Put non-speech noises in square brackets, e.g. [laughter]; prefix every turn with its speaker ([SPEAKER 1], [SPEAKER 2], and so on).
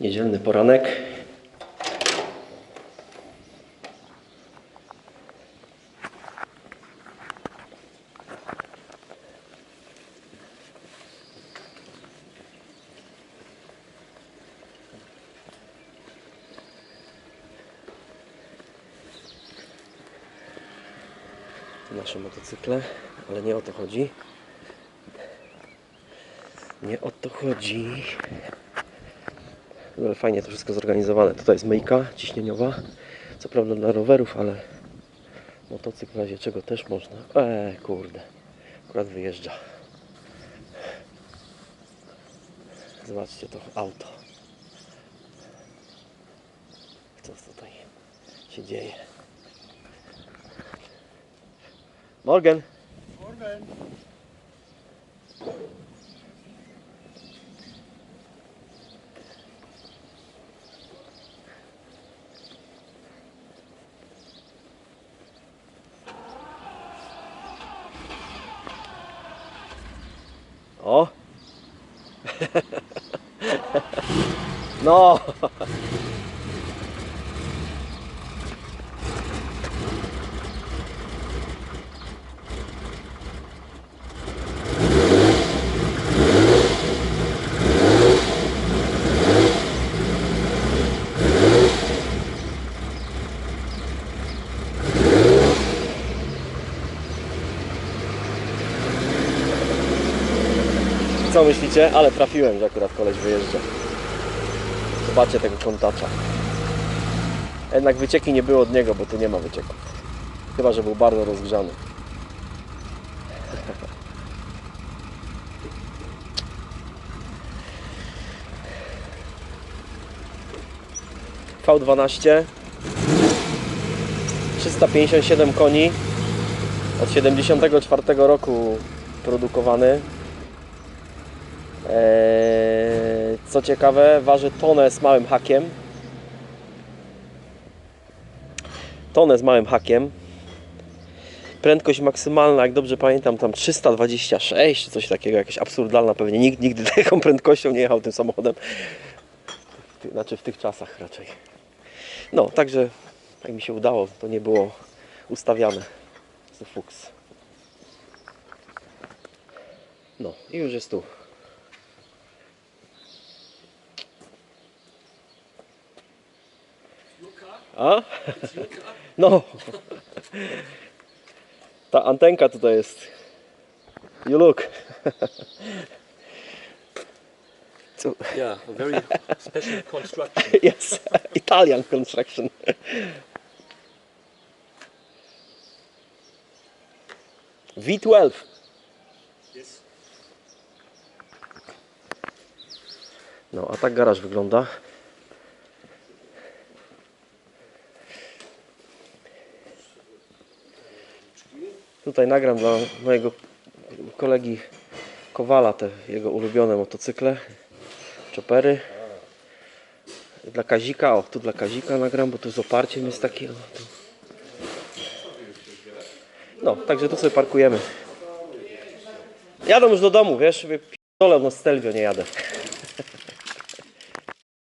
[SPEAKER 1] Niedzielny poranek. Nasze motocykle, ale nie o to chodzi. Nie o to chodzi. Ale fajnie to wszystko zorganizowane. Tutaj jest myjka ciśnieniowa. Co prawda dla rowerów, ale motocykl w razie czego też można. Eee, kurde. Akurat wyjeżdża. Zobaczcie to auto. Co tutaj się dzieje? Morgen. O! No! Co myślicie? Ale trafiłem, że akurat koleś wyjeżdża. Zobaczcie tego kontacza. Jednak wycieki nie było od niego, bo tu nie ma wycieków. Chyba, że był bardzo rozgrzany. [laughs] V12 357 koni od 74 roku produkowany Co ciekawe, waży tonę z małym hakiem. Tonę z małym hakiem. Prędkość maksymalna, jak dobrze pamiętam, tam 326 czy coś takiego, jakaś absurdalna pewnie. Nikt nigdy [laughs] taką prędkością nie jechał tym samochodem. Znaczy w tych czasach raczej. No, także jak mi się udało, to nie było ustawiane. Fuks. No i już jest tu. A? [laughs] No. Ta antenka tutaj jest. You look. Co-
[SPEAKER 2] Yeah, a very special construction. [laughs]
[SPEAKER 1] Yes, Italian construction. V12.
[SPEAKER 2] Yes.
[SPEAKER 1] No, a tak garaż wygląda. Tutaj nagram dla mojego kolegi Kowala te jego ulubione motocykle, chopery. Dla Kazika, o tu dla Kazika nagram, bo tu z oparciem jest takie. No, także tu sobie parkujemy. Jadę już do domu, wiesz, p***dolę na Stelvio nie jadę.